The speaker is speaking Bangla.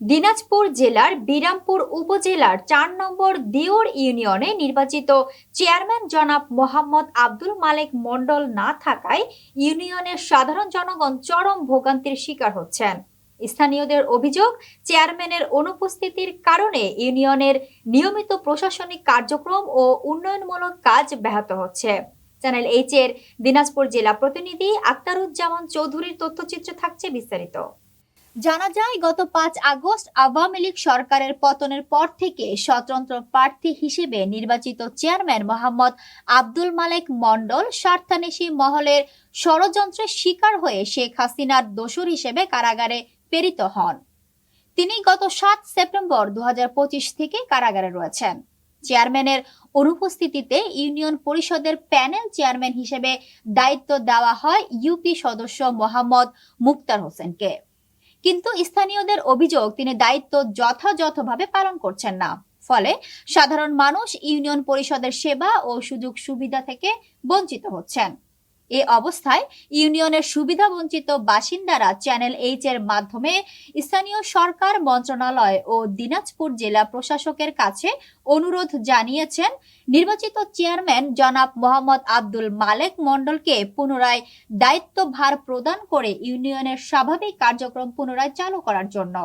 দিনাজপুর জেলার বিরামপুর উপজেলার চার নম্বর দিওর ইউনিয়নে নির্বাচিত চেয়ারম্যান জনাব মোহাম্মদ আব্দুল মালেক মণ্ডল না থাকায় ইউনিয়নের সাধারণ জনগণ চরম ভোগান্তির শিকার হচ্ছেন। স্থানীয়দের অভিযোগ, চেয়ারম্যানের অনুপস্থিতির কারণে ইউনিয়নের নিয়মিত প্রশাসনিক কার্যক্রম ও উন্নয়নমূলক কাজ ব্যাহত হচ্ছে। চ্যানেল এইচ এর দিনাজপুর জেলা প্রতিনিধি আক্তারুজ্জামান চৌধুরীর তথ্যচিত্র থাকছে বিস্তারিত। জানা যায়, গত পাঁচ আগস্ট আওয়ামী লীগ সরকারের পতনের পর থেকে স্বতন্ত্র প্রার্থী হিসেবে নির্বাচিত চেয়ারম্যান মোহাম্মদ আব্দুল মালেক মন্ডল স্বার্থান্বেষী মহলের ষড়যন্ত্রের শিকার হয়ে শেখ হাসিনার দোসর হিসেবে কারাগারে প্রেরিত হন। তিনি গত সাত সেপ্টেম্বর দু হাজার পঁচিশ থেকে কারাগারে রয়েছেন। চেয়ারম্যানের অনুপস্থিতিতে ইউনিয়ন পরিষদের প্যানেল চেয়ারম্যান হিসেবে দায়িত্ব দেওয়া হয় ইউপি সদস্য মোহাম্মদ মুক্তার হোসেনকে। কিন্তু স্থানীয়দের অভিযোগ তিনি দায়িত্ব যথাযথভাবে পালন করছেন না। ফলে সাধারণ মানুষ ইউনিয়ন পরিষদের সেবা ও সুযোগ সুবিধা থেকে বঞ্চিত হচ্ছেন। এ অবস্থায় ইউনিয়নের সুবিধা বঞ্চিত বাসিন্দারা চ্যানেল এইচ এর মাধ্যমে স্থানীয় সরকার, মন্ত্রণালয় ও দিনাজপুর জেলা প্রশাসকের কাছে অনুরোধ জানিয়েছেন। নির্বাচিত চেয়ারম্যান জনাব মোহাম্মদ আব্দুল মালেক মণ্ডলকে পুনরায় দায়িত্বভার প্রদান করে ইউনিয়নের স্বাভাবিক কার্যক্রম পুনরায় চালু করার জন্য।